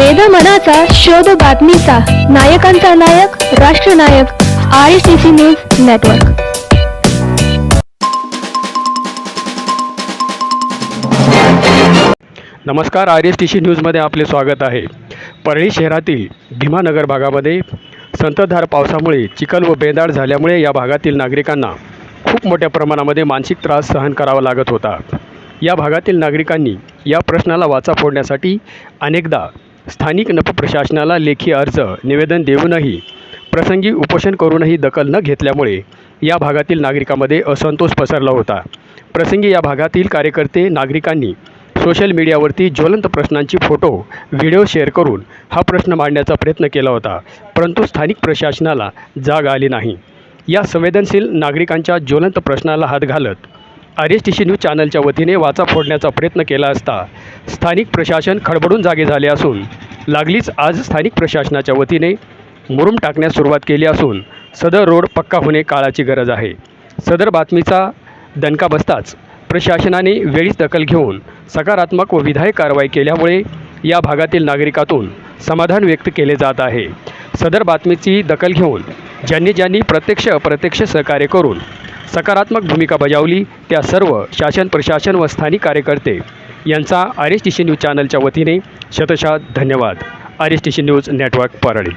वेद मनाचा शोध बातमीचा. नायकांचा नायक राष्ट्रनायक I S T C news network नमस्कार आर एस टी सी न्यूजमध्ये आपले स्वागत आहे. परळी शहरातील भीमानगर भागामध्ये संततधार पावसामुळे चिखल व बेदाळ झाल्यामुळे या भागातील नागरिकांना खूप मोठ्या प्रमाणामध्ये मानसिक त्रास सहन करावा लागत होता. या भागातील नागरिकांनी या प्रश्नाला वाचा फोडण्यासाठी अनेकदा स्थानिक नप प्रशासनाला लेखी अर्ज निवेदन देऊनही प्रसंगी उपोषण करूनही दखल न घेतल्यामुळे या भागातील नागरिकांमध्ये असंतोष पसरला होता. प्रसंगी या भागातील कार्यकर्ते नागरिकांनी सोशल मीडियावरती ज्वलंत प्रश्नांची फोटो व्हिडिओ शेअर करून हा प्रश्न मांडण्याचा प्रयत्न केला होता परंतु स्थानिक प्रशासनाला जाग आली नाही. या संवेदनशील नागरिकांच्या ज्वलंत प्रश्नाला हात घालत R S T C news चॅनलच्या वतीने वाचा फोडण्याचा प्रयत्न केला असता स्थानिक प्रशासन खडबडून जागे झाले असून लागलीच आज स्थानिक प्रशासनाच्या वतीने मुरुम टाकण्यास सुरुवात केली असून सदर रोड पक्का होणे काळाची गरज आहे. सदर बातमीचा दणका बसताच प्रशासनाने वेळीच दखल घेऊन सकारात्मक व विधायक कारवाई केल्यामुळे या भागातील नागरिकातून समाधान व्यक्त केले जात आहे. सदर बातमीची दखल घेऊन ज्यांनी ज्यांनी प्रत्यक्ष अप्रत्यक्ष सहकार्य करून सकारात्मक भूमिका बजावली. त्या सर्व शासन प्रशासन व स्थानिक कार्यकर्ते यांचा R S T C news चॅनलच्या वतीने शतशः धन्यवाद. R S T C news network Parli.